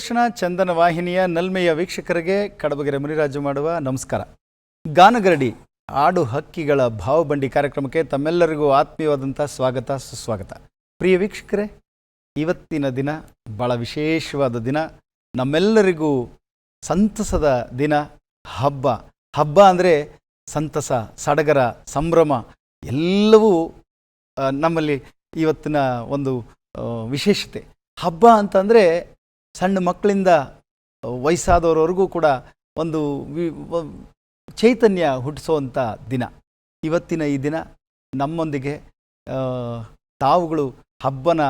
ದೂರದರ್ಶನ ಚಂದನ ವಾಹಿನಿಯ ನಲ್ಮೆಯ ವೀಕ್ಷಕರಿಗೆ ಕಡಬಗೆರೆ ಮುನಿರಾಜು ಮಾಡುವ ನಮಸ್ಕಾರ. ಗಾನಗರಡಿ, ಆಡು ಹಕ್ಕಿಗಳ ಭಾವಬಂಡಿ ಕಾರ್ಯಕ್ರಮಕ್ಕೆ ತಮ್ಮೆಲ್ಲರಿಗೂ ಆತ್ಮೀಯವಾದಂಥ ಸ್ವಾಗತ, ಸುಸ್ವಾಗತ. ಪ್ರಿಯ ವೀಕ್ಷಕರೇ, ಇವತ್ತಿನ ದಿನ ಭಾಳ ವಿಶೇಷವಾದ ದಿನ. ನಮ್ಮೆಲ್ಲರಿಗೂ ಸಂತಸದ ದಿನ, ಹಬ್ಬ. ಹಬ್ಬ ಅಂದರೆ ಸಂತಸ, ಸಡಗರ, ಸಂಭ್ರಮ, ಎಲ್ಲವೂ ನಮ್ಮಲ್ಲಿ ಇವತ್ತಿನ ಒಂದು ವಿಶೇಷತೆ. ಹಬ್ಬ ಅಂತಂದರೆ ಸಣ್ಣ ಮಕ್ಕಳಿಂದ ವಯಸ್ಸಾದವರವರೆಗೂ ಕೂಡ ಒಂದು ಚೈತನ್ಯ ಹುಟ್ಟಿಸುವಂಥ ದಿನ. ಇವತ್ತಿನ ಈ ದಿನ ನಮ್ಮೊಂದಿಗೆ ತಾವುಗಳು ಹಬ್ಬನ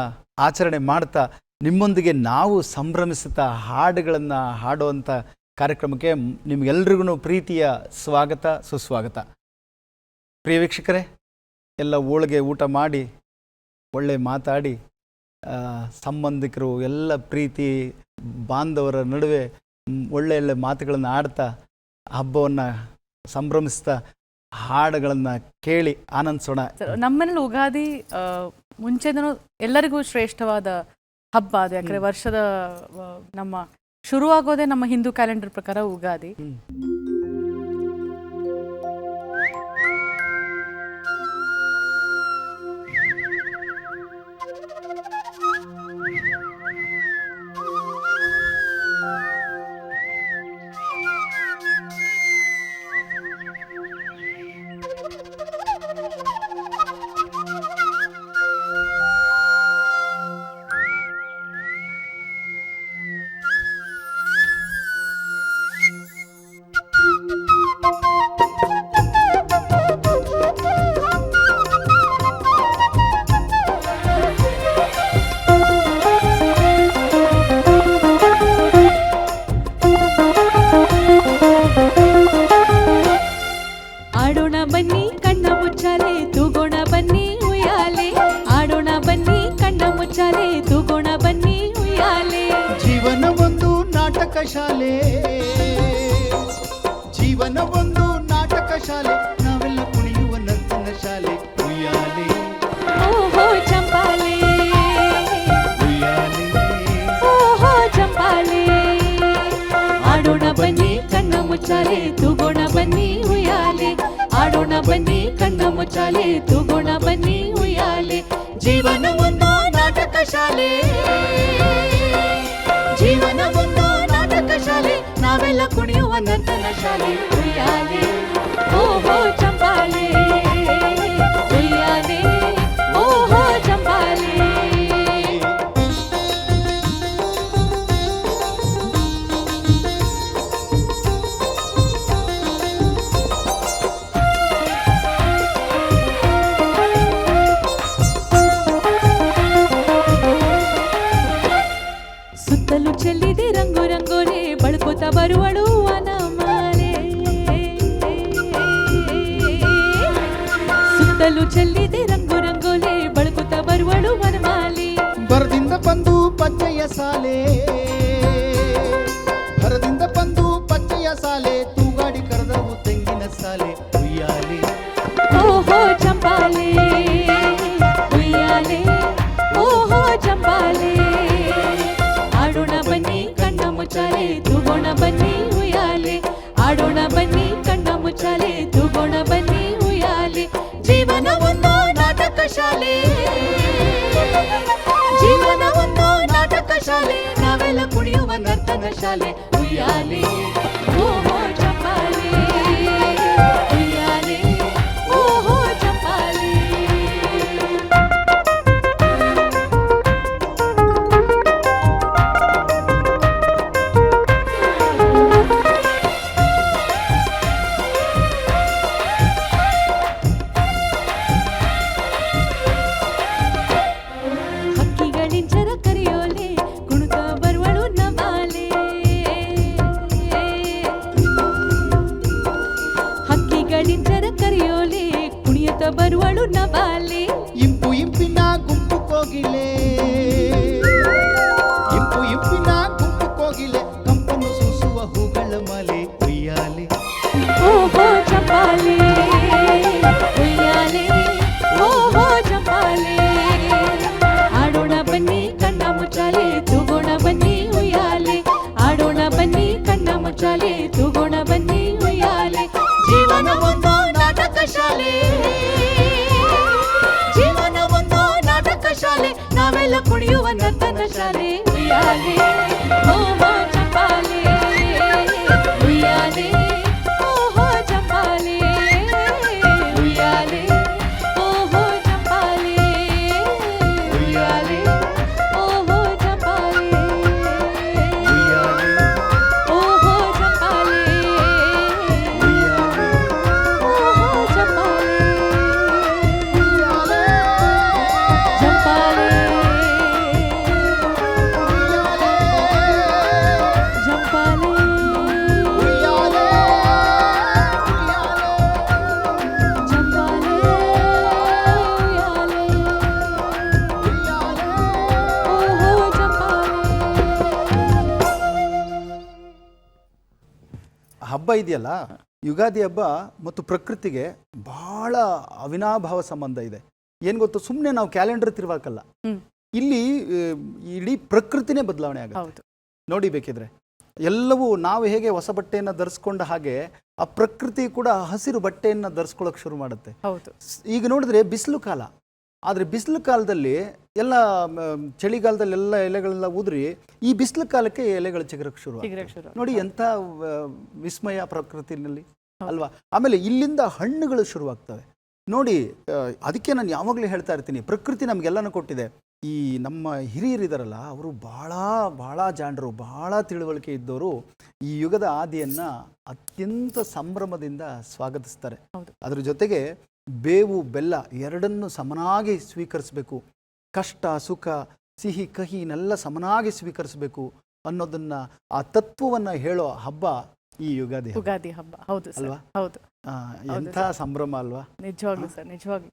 ಆಚರಣೆ ಮಾಡ್ತಾ, ನಿಮ್ಮೊಂದಿಗೆ ನಾವು ಸಂಭ್ರಮಿಸುತ್ತಾ ಹಾಡುಗಳನ್ನು ಹಾಡುವಂಥ ಕಾರ್ಯಕ್ರಮಕ್ಕೆ ನಿಮಗೆಲ್ರಿಗೂ ಪ್ರೀತಿಯ ಸ್ವಾಗತ, ಸುಸ್ವಾಗತ. ಪ್ರಿಯ ವೀಕ್ಷಕರೇ, ಎಲ್ಲ ಹೋಳಿಗೆ ಊಟ ಮಾಡಿ, ಒಳ್ಳೆ ಮಾತಾಡಿ ಸಂಬಂಧಿಕರು ಎಲ್ಲ ಪ್ರೀತಿ ಬಾಂಧವರ ನಡುವೆ ಒಳ್ಳೆ ಒಳ್ಳೆ ಮಾತುಗಳನ್ನು ಆಡ್ತಾ ಹಬ್ಬವನ್ನು ಸಂಭ್ರಮಿಸ್ತಾ ಹಾಡುಗಳನ್ನು ಕೇಳಿ ಆನಂದಿಸೋಣ. ನಮ್ಮನೇಲಿ ಉಗಾದಿ ಮುಂಚೆದೂ ಮುಂಚೆನೂ ಎಲ್ಲರಿಗೂ ಶ್ರೇಷ್ಠವಾದ ಹಬ್ಬ ಅದು. ಯಾಕಂದ್ರೆ ವರ್ಷದ ನಮ್ಮ ಶುರುವಾಗೋದೇ ನಮ್ಮ ಹಿಂದೂ ಕ್ಯಾಲೆಂಡರ್ ಪ್ರಕಾರ ಉಗಾದಿ. ಆಡೋಣ ಬನ್ನಿ ಕಣ್ಣ ಮುಚ್ಚಾಲೆ ತೂಗೋಣ ಬನ್ನಿ ಉಯ್ಯಾಲೆ. ಆಡೋಣ ಬನ್ನಿ ಕಣ್ಣ ಮುಚ್ಚಾಲೆ ತೂಗೋಣ ಬನ್ನಿ ಉಯ್ಯಾಲೆ. ಜೀವನ ಒಂದು ನಾಟಕ ಶಾಲೆ. ಜೀವನ ಒಂದು ನಾಟಕ ಶಾಲೆ. ನಾವೆಲ್ಲ ಕುಣಿಯುವ ನರ್ತನ ಶಾಲೆ. ಉಯ್ಯಾಲೆ. ಓಹೋ ಚಂಪಾಲೆ. ಉಯ್ಯಾಲೆ. ಓಹೋ ಚಂಪಾಲೆ. ಆಡೋಣ ಬನ್ನಿ ಕಣ್ಣ ಮುಚ್ಚಾಲೆ ತೂಗೋಣ ಬನ್ನಿ ಬನ್ನಿ, ಕಣ್ಣ ಮುಚ್ಚಾಲೆ, ತೂಗೋಣ ಬನ್ನಿ, ಉಯ್ಯಾಲೆ. ಜೀವನ ಒಂದು ನಾಟಕ ಶಾಲೆ. ಜೀವನ ಒಂದು ನಾಟಕ ಶಾಲೆ. ನಾವೆಲ್ಲ ಕುಣಿಯುವ ನರ್ತನ ಶಾಲೆ, ಉಯ್ಯಾಲೆ. ಓಹೋ ಚಂಪಾಲೆ ಬನ್ನಿ, ಕಣ್ಣ ಮುಚ್ಚಾಲೆ ತೂಗೋಣ ಬನ್ನಿ, ಉಯ್ಯಾಲೆ. ಜೀವನ ಒಂದು ನಾಟಕ ಶಾಲೆ. ಜೀವನ ಒಂದು ನಾಟಕ ಶಾಲೆ. ನಾವೆಲ್ಲ ಕುಣಿಯುವ ನರ್ತನ ಶಾಲೆ. ಉಯ್ಯಾಲೆ. கையிலே ಇದೆಯಲ್ಲ ಯುಗಾದಿ ಹಬ್ಬ ಮತ್ತು ಪ್ರಕೃತಿಗೆ ಬಹಳ ಅವಿನಾಭಾವ ಸಂಬಂಧ ಇದೆ. ಏನು ಗೊತ್ತು? ಸುಮ್ಮನೆ ನಾವು ಕ್ಯಾಲೆಂಡರ್ ತಿರುವಾಕಲ್ಲ. ಇಲ್ಲಿ ಇಡೀ ಪ್ರಕೃತಿನೇ ಬದಲಾವಣೆ ಆಗುತ್ತೆ. ನೋಡಿ ಬೇಕಿದ್ರೆ ಎಲ್ಲವೂ ನಾವು ಹೇಗೆ ಹೊಸ ಬಟ್ಟೆಯನ್ನು ಧರಿಸ್ಕೊಂಡ ಹಾಗೆ ಆ ಪ್ರಕೃತಿ ಕೂಡ ಹಸಿರು ಬಟ್ಟೆಯನ್ನು ಧರಿಸ್ಕೊಳ್ಳೋಕೆ ಶುರು ಮಾಡುತ್ತೆ. ಹೌದು. ಈಗ ನೋಡಿದ್ರೆ ಬಿಸಿಲು ಕಾಲ. ಆದರೆ ಬಿಸಿಲು ಕಾಲದಲ್ಲಿ ಎಲ್ಲ ಚಳಿಗಾಲದಲ್ಲಿ ಎಲ್ಲ ಎಲೆಗಳೆಲ್ಲ ಉದುರಿ ಈ ಬಿಸಿಲು ಕಾಲಕ್ಕೆ ಎಲೆಗಳು ಚಿಗರಕ್ಕೆ ಶುರು ನೋಡಿ ಎಂತ ವಿಸ್ಮಯ ಪ್ರಕೃತಿನಲ್ಲಿ ಅಲ್ವಾ? ಆಮೇಲೆ ಇಲ್ಲಿಂದ ಹಣ್ಣುಗಳು ಶುರುವಾಗ್ತವೆ ನೋಡಿ ಅದಕ್ಕೆ ನಾನು ಯಾವಾಗಲೂ ಹೇಳ್ತಾ ಇರ್ತೀನಿ ಪ್ರಕೃತಿ ನಮಗೆಲ್ಲನೂ ಕೊಟ್ಟಿದೆ. ಈ ನಮ್ಮ ಹಿರಿಯರಿದಾರಲ್ಲ ಅವರು ಬಹಳ ಬಹಳ ಜಾಣರು ಬಹಳ ತಿಳುವಳಿಕೆ ಇದ್ದವರು ಈ ಯುಗದ ಆದಿಯನ್ನ ಅತ್ಯಂತ ಸಂಭ್ರಮದಿಂದ ಸ್ವಾಗತಿಸ್ತಾರೆ. ಅದ್ರ ಜೊತೆಗೆ ಬೇವು ಬೆಲ್ಲ ಎರಡನ್ನು ಸಮನಾಗಿ ಸ್ವೀಕರಿಸಬೇಕು. ಕಷ್ಟ ಸುಖ ಸಿಹಿ ಕಹಿನೆಲ್ಲ ಸಮನಾಗಿ ಸ್ವೀಕರಿಸಬೇಕು ಅನ್ನೋದನ್ನ ಆ ತತ್ವವನ್ನ ಹೇಳೋ ಹಬ್ಬ ಈ ಯುಗಾದಿ ಯುಗಾದಿ ಹಬ್ಬ. ಹೌದು ಸರ್. ಅಲ್ವಾ? ಹೌದು. ಆ, ಎಂಥ ಸಂಭ್ರಮ ಅಲ್ವಾ? ನಿಜವಾಗ್ಲೂ ಸರ್ ನಿಜವಾಗ್ಲೂ.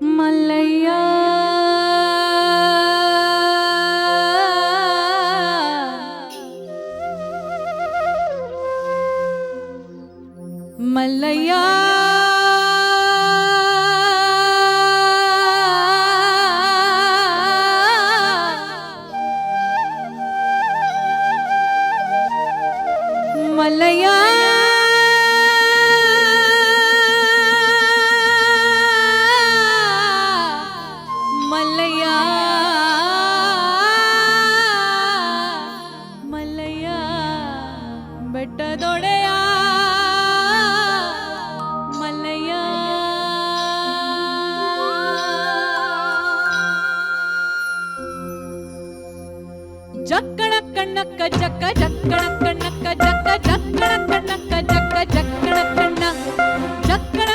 ಮಲ್ಲಯ್ಯ ಕಣ್ಣಕ್ಕ ಜಕ್ಕ ಜಕ್ಕಣ ಕಣ್ಣಕ್ಕ ಜಕ್ಕ ಜಕ್ಕಣ ಕಣ್ಣಕ್ಕ ಜಕ್ಕ ಜಕ್ಕಣ ಕಣ್ಣ ಜಕ್ಕಣ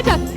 Gotcha.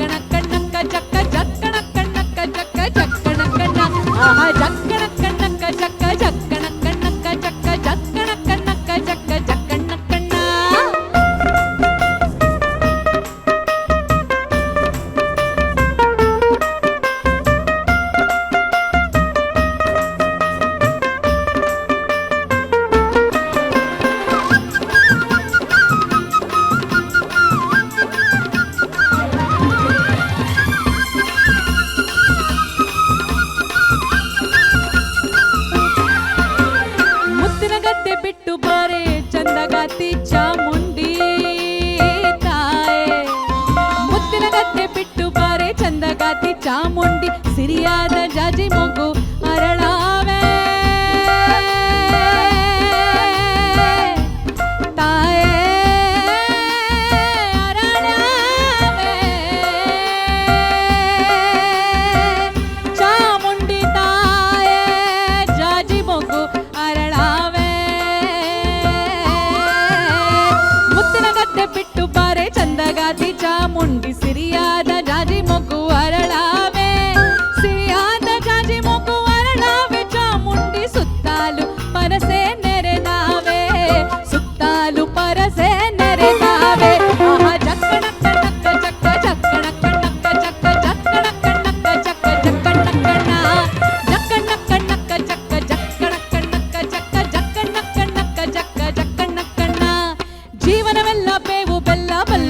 ಬೇವು ಬೆಲ್ಲ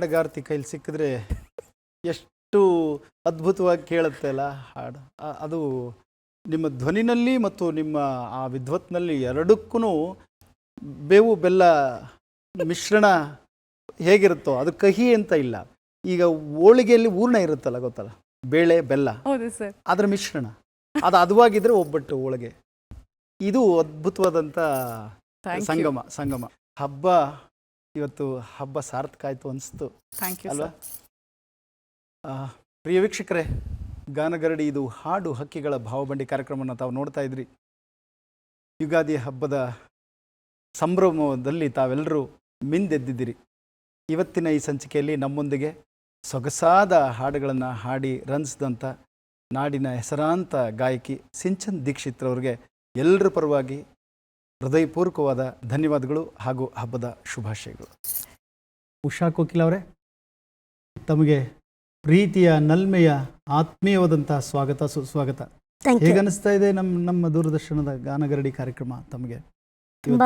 ಹಾಡುಗಾರ್ತಿ ಕೈಲಿ ಸಿಕ್ಕಿದ್ರೆ ಎಷ್ಟು ಅದ್ಭುತವಾಗಿ ಕೇಳುತ್ತೆ ಅಲ್ಲ ಹಾಡು. ಅದು ನಿಮ್ಮ ಧ್ವನಿನಲ್ಲಿ ಮತ್ತು ನಿಮ್ಮ ಆ ವಿದ್ವತ್ನಲ್ಲಿ ಎರಡಕ್ಕೂ ಬೇವು ಬೆಲ್ಲ ಮಿಶ್ರಣ ಹೇಗಿರುತ್ತೋ ಅದು ಕಹಿ ಅಂತ ಇಲ್ಲ. ಈಗ ಹೋಳಿಗೆಯಲ್ಲಿ ಹೂರ್ಣ ಇರುತ್ತಲ್ಲ ಗೊತ್ತಲ್ಲ? ಬೇಳೆ ಬೆಲ್ಲ. ಅದರ ಮಿಶ್ರಣ. ಅದು ಅದುವಾಗಿದ್ರೆ ಒಬ್ಬಟ್ಟು ಹೋಳಿಗೆ. ಇದು ಅದ್ಭುತವಾದಂಥ ಸಂಗಮ ಸಂಗಮ. ಹಬ್ಬ ಇವತ್ತು ಹಬ್ಬ ಸಾರ್ಥಕ ಆಯ್ತು ಅನಿಸ್ತು. ಥ್ಯಾಂಕ್ ಯು ಅಲ್ವಾ? ಪ್ರಿಯ ವೀಕ್ಷಕರೇ ಗಾನಗರಡಿ ಇದು ಹಾಡು ಹಕ್ಕಿಗಳ ಭಾವಬಂಡಿ ಕಾರ್ಯಕ್ರಮವನ್ನು ತಾವು ನೋಡ್ತಾ ಇದ್ರಿ. ಯುಗಾದಿ ಹಬ್ಬದ ಸಂಭ್ರಮದಲ್ಲಿ ತಾವೆಲ್ಲರೂ ಮಿಂದೆದ್ದಿದ್ದೀರಿ. ಇವತ್ತಿನ ಈ ಸಂಚಿಕೆಯಲ್ಲಿ ನಮ್ಮೊಂದಿಗೆ ಸೊಗಸಾದ ಹಾಡುಗಳನ್ನು ಹಾಡಿ ರಂಜಿಸಿದಂಥ ನಾಡಿನ ಹೆಸರಾಂತ ಗಾಯಕಿ ಸಿಂಚನ್ ದೀಕ್ಷಿತ್ರವ್ರಿಗೆ ಎಲ್ಲರ ಪರವಾಗಿ ಹೃದಯಪೂರ್ವಕವಾದ ಧನ್ಯವಾದಗಳು ಹಾಗೂ ಹಬ್ಬದ ಶುಭಾಶಯಗಳು. ಉಷಾ ಕೋಕಿಲ್ ಅವರೇ ತಮಗೆ ಪ್ರೀತಿಯ ನಲ್ಮೆಯ ಆತ್ಮೀಯವಾದಂತಹ ಸ್ವಾಗತ ಸುಸ್ವಾಗತ. ಥ್ಯಾಂಕ್ ಯು ಹೇಗೆ ಅನಿಸ್ತಾ ಇದೆ ನಮ್ಮ ನಮ್ಮ ದೂರದರ್ಶನದ ಗಾನಗರಡಿ ಕಾರ್ಯಕ್ರಮ ತಮಗೆ?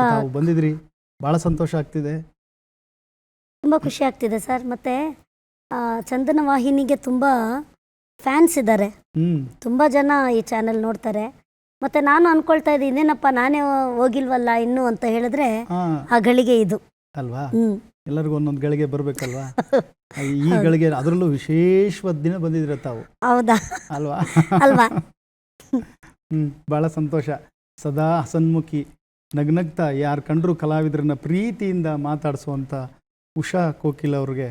ತಾವು ಬಂದಿದ್ರಿ ಬಹಳ ಸಂತೋಷ ಆಗ್ತಿದೆ. ತುಂಬ ಖುಷಿ ಆಗ್ತಿದೆ ಸರ್. ಮತ್ತೆ ಚಂದನ ವಾಹಿನಿಗೆ ತುಂಬ ಫ್ಯಾನ್ಸ್ ಇದ್ದಾರೆ. ಹ್ಮ್. ತುಂಬ ಜನ ಈ ಚಾನೆಲ್ ನೋಡ್ತಾರೆ. ಮತ್ತು ನಾನು ಅನ್ಕೊಳ್ತಾ ಇದ್ದೆ ಇನ್ನೇನಪ್ಪ ನಾನೇ ಹೋಗಿಲ್ವಲ್ಲ ಇನ್ನು ಅಂತ ಹೇಳಿದ್ರೆ ಆ ಗಳಿಗೆ ಇದು. ಅಲ್ವಾ? ಎಲ್ಲರಿಗೂ ಒಂದೊಂದು ಗಳಿಗೆ ಬರ್ಬೇಕಲ್ವಾ? ಈ ಗಳಿಗೆ ಅದರಲ್ಲೂ ವಿಶೇಷವಾದ ದಿನ ಬಂದಿದ್ರೆ ತಾವು. ಹೌದಾ? ಅಲ್ವಾ? ಅಲ್ವಾ? ಹ್ಮ್ ಬಹಳ ಸಂತೋಷ. ಸದಾ ಹಸನ್ಮುಖಿ ನಗ್ನಗ್ತಾ ಯಾರು ಕಂಡ್ರು ಕಲಾವಿದರನ್ನ ಪ್ರೀತಿಯಿಂದ ಮಾತಾಡಿಸುವಂತ ಉಷಾ ಕೋಕಿಲ್ ಅವ್ರಿಗೆ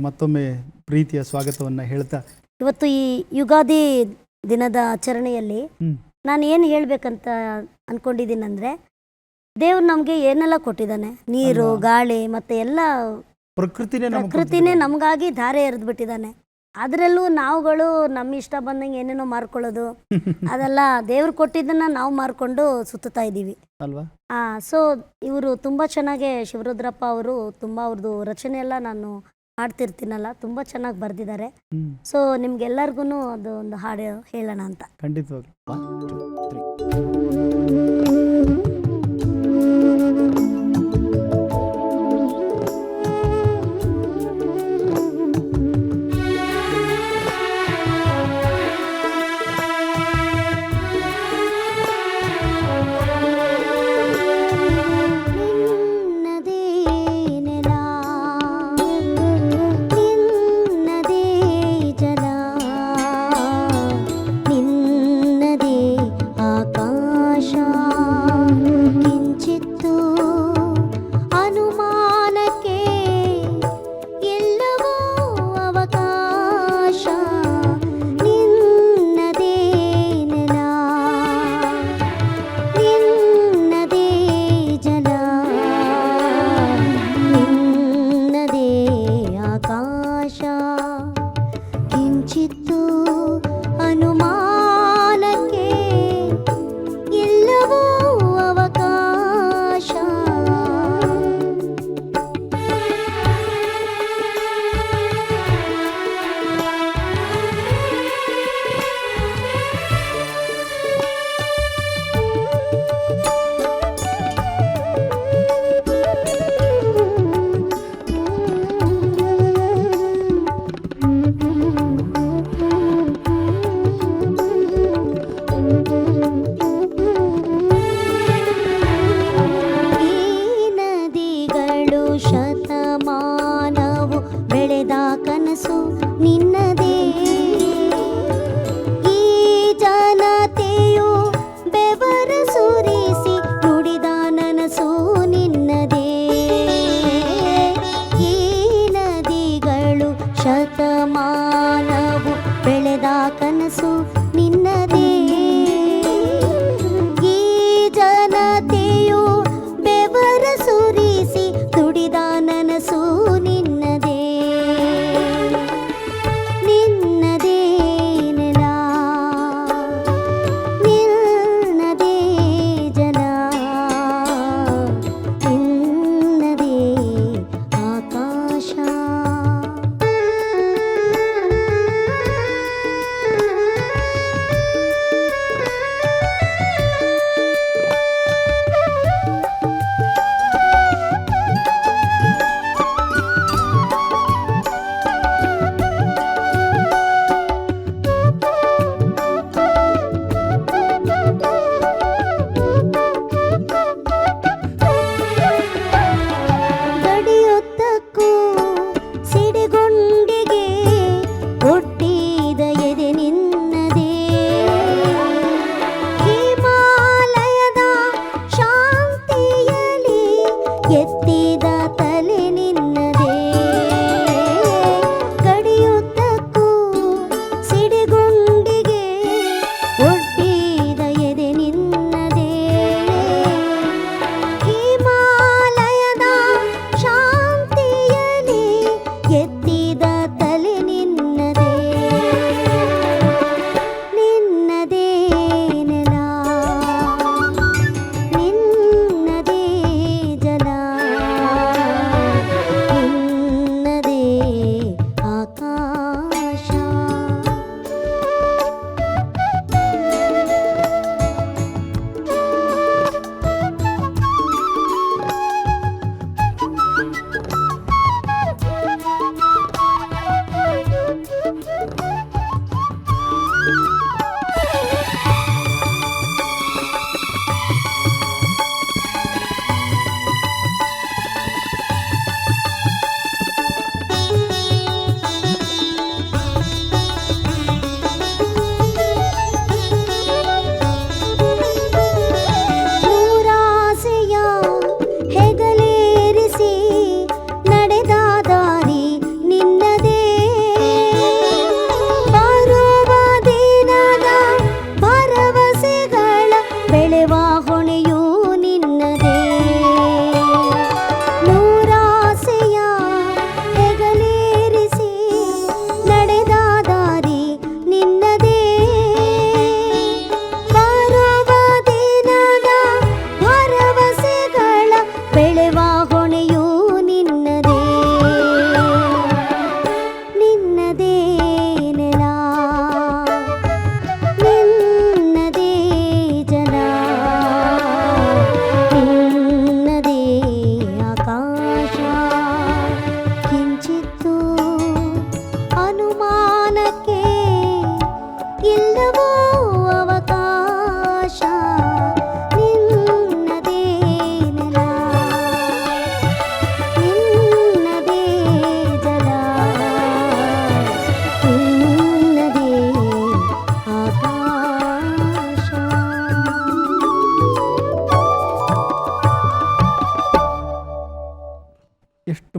ಮತ್ತೊಮ್ಮೆ ಪ್ರೀತಿಯ ಸ್ವಾಗತವನ್ನ ಹೇಳ್ತಾ. ಇವತ್ತು ಈ ಯುಗಾದಿ ದಿನದ ಆಚರಣೆಯಲ್ಲಿ ಹ್ಮ್. ನಾನು ಏನು ಹೇಳ್ಬೇಕಂತ ಅಂದ್ಕೊಂಡಿದ್ದೀನಂದರೆ ದೇವ್ರು ನಮಗೆ ಏನೆಲ್ಲ ಕೊಟ್ಟಿದ್ದಾನೆ? ನೀರು ಗಾಳಿ ಮತ್ತು ಎಲ್ಲ ಪ್ರಕೃತಿನೇ ನಮ್ಗೆ ಪ್ರಕೃತಿನೇ. ನಮಗಾಗಿ ಧಾರೆ ಎರೆದು ಬಿಟ್ಟಿದ್ದಾನೆ. ಅದರಲ್ಲೂ ನಾವುಗಳು ನಮ್ಮ ಇಷ್ಟ ಬಂದಂಗೆ ಏನೇನೋ ಮಾರ್ಕೊಳ್ಳೋದು ಅದೆಲ್ಲ ದೇವ್ರು ಕೊಟ್ಟಿದ್ದನ್ನ ನಾವು ಮಾರ್ಕೊಂಡು ಸುತ್ತುತ್ತಾ ಇದ್ದೀವಿ. ಅಲ್ವಾ? ಸೊ ಇವರು ತುಂಬ ಚೆನ್ನಾಗೆ ಶಿವರುದ್ರಪ್ಪ ಅವರು ತುಂಬ ಅವ್ರದ್ದು ರಚನೆ ಎಲ್ಲ ನಾನು ಹಾಡ್ತಿರ್ತೀನಲ್ಲ ತುಂಬಾ ಚೆನ್ನಾಗಿ ಬರೆದಿದ್ದಾರೆ. ಸೊ ನಿಮ್ಗೆಲ್ಲರಿಗೂ ಅದು ಒಂದು ಹಾಡು ಹೇಳೋಣ ಅಂತ. ಖಂಡಿತವಾಗ್ಲು.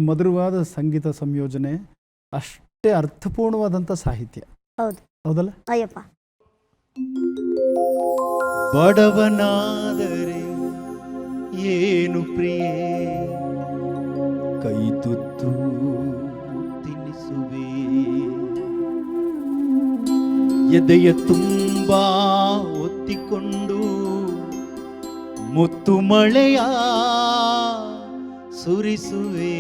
ಮಧುರವಾದ ಸಂಗೀತ ಸಂಯೋಜನೆ ಅಷ್ಟೇ ಅರ್ಥಪೂರ್ಣವಾದಂಥ ಸಾಹಿತ್ಯ. ಹೌದು. ಹೌದಲ್ಲ? ಅಯ್ಯಪ್ಪ. ಬಡವನಾದರೆ ಏನು ಪ್ರಿಯ? ಕೈ ತುತ್ತು ತಿನ್ನಿಸುವೆ ಎದೆಯ ತುಂಬಾ ಒತ್ತಿಕೊಂಡು ಮುತ್ತು ಮಳೆಯ ಸುರಿಸುವೆ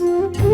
ಕೈ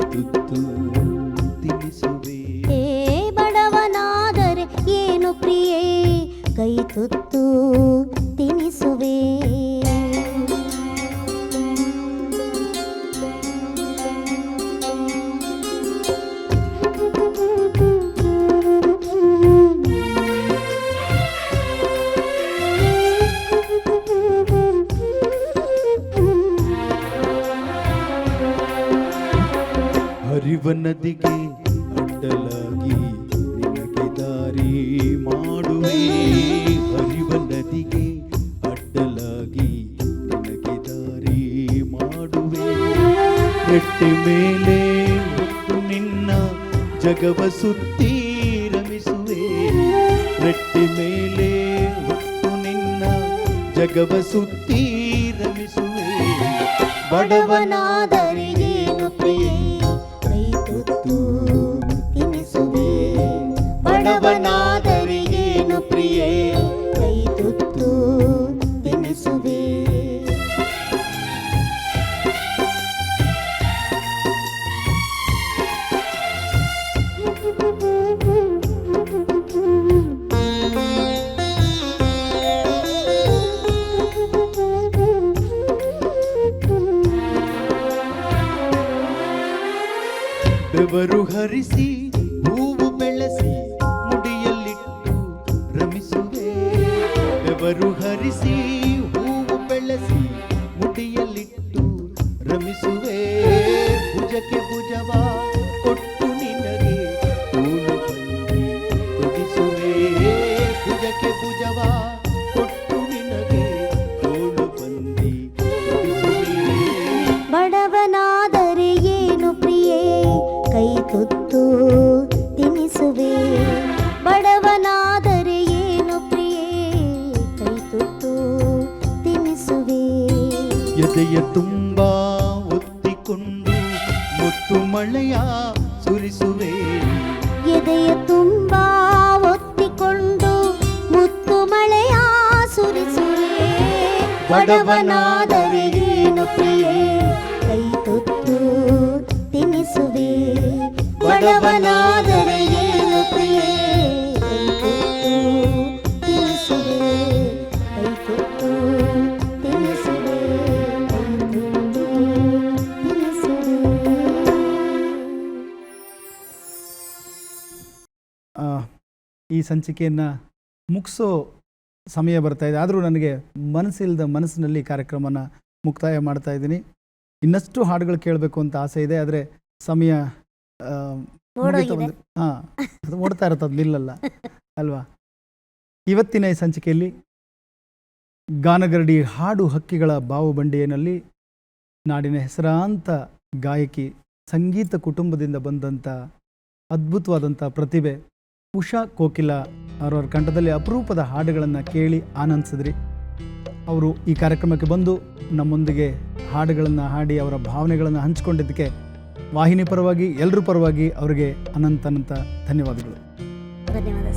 ತುತ್ತು ತಿನಿಸುವೆ ಏ ಬಡವನಾದರೆ ಏನು ಪ್ರಿಯೇ? ಕೈ ತುತ್ತು ತಿನಿಸುವೆ. ನದಿಗೆ ಅಡ್ಡಲಾಗಿ ನಿನಗೆ ದಾರಿ ಮಾಡುವೆ. ಹರಿವ ನದಿಗೆ ಅಡ್ಡಲಾಗಿ ನಿನಗೆ ದಾರಿ ಮಾಡುವೆ. ಬೆಟ್ಟಿ ಮೇಲೆ ಹೊತ್ತು ನಿನ್ನ ಜಗವ ಸುತ್ತಿ ರಮಿಸುವೆ. ರೆಟ್ಟೆ ಮೇಲೆ ಹೊತ್ತು ನಿನ್ನ ಜಗವ ಸುತ್ತಿ ರಮಿಸುವೆ. ಬಡವನಾದರೆ See. ಎದೆಯ ತುಂಬಾ ಒತ್ತಿಕೊಂಡು ಮುತ್ತು ಮಳೆಯ ಸುರಿಸುವೆ ಎದೆಯ ತುಂಬಾ ಒತ್ತಿಕೊಂಡು ಮುತ್ತು ಮಳೆಯ ಸುರಿಸುವೆ ಬಡವನಾದರೆ ಏನು ಪ್ರಿಯೇ ಕೈ ತುತ್ತು ತಿನಿಸುವೆ ಬಡವನಾದರೆ ಸಂಚಿಕೆಯನ್ನು ಮುಗಿಸೋ ಸಮಯ ಬರ್ತಾ ಇದೆ. ಆದರೂ ನನಗೆ ಮನಸ್ಸಿಲ್ಲದ ಮನಸ್ಸಿನಲ್ಲಿ ಕಾರ್ಯಕ್ರಮನ ಮುಕ್ತಾಯ ಮಾಡ್ತಾ ಇದ್ದೀನಿ. ಇನ್ನಷ್ಟು ಹಾಡುಗಳು ಕೇಳಬೇಕು ಅಂತ ಆಸೆ ಇದೆ. ಆದರೆ ಸಮಯ ಹಾಂ ಅದು ಓಡ್ತಾ ಇರುತ್ತೆ ಅದು ನಿಲ್ಲಲ್ಲ. ಅಲ್ವಾ? ಇವತ್ತಿನ ಈ ಸಂಚಿಕೆಯಲ್ಲಿ ಗಾನಗರಡಿ ಹಾಡು ಹಕ್ಕಿಗಳ ಬಾವುಬಂಡಿಯನಲ್ಲಿ ನಾಡಿನ ಹೆಸರಾಂತ ಗಾಯಕಿ ಸಂಗೀತ ಕುಟುಂಬದಿಂದ ಬಂದಂಥ ಅದ್ಭುತವಾದಂಥ ಪ್ರತಿಭೆ ಉಷಾ ಕೋಕಿಲ ಅವರವರ ಕಂಠದಲ್ಲಿ ಅಪರೂಪದ ಹಾಡುಗಳನ್ನು ಕೇಳಿ ಆನಂದಿಸಿದ್ರಿ. ಅವರು ಈ ಕಾರ್ಯಕ್ರಮಕ್ಕೆ ಬಂದು ನಮ್ಮೊಂದಿಗೆ ಹಾಡುಗಳನ್ನು ಹಾಡಿ ಅವರ ಭಾವನೆಗಳನ್ನು ಹಂಚಿಕೊಂಡಿದ್ದಕ್ಕೆ ವಾಹಿನಿ ಪರವಾಗಿ ಎಲ್ಲರೂ ಪರವಾಗಿ ಅವರಿಗೆ ಅನಂತ ಅನಂತ ಧನ್ಯವಾದಗಳು. ಧನ್ಯವಾದ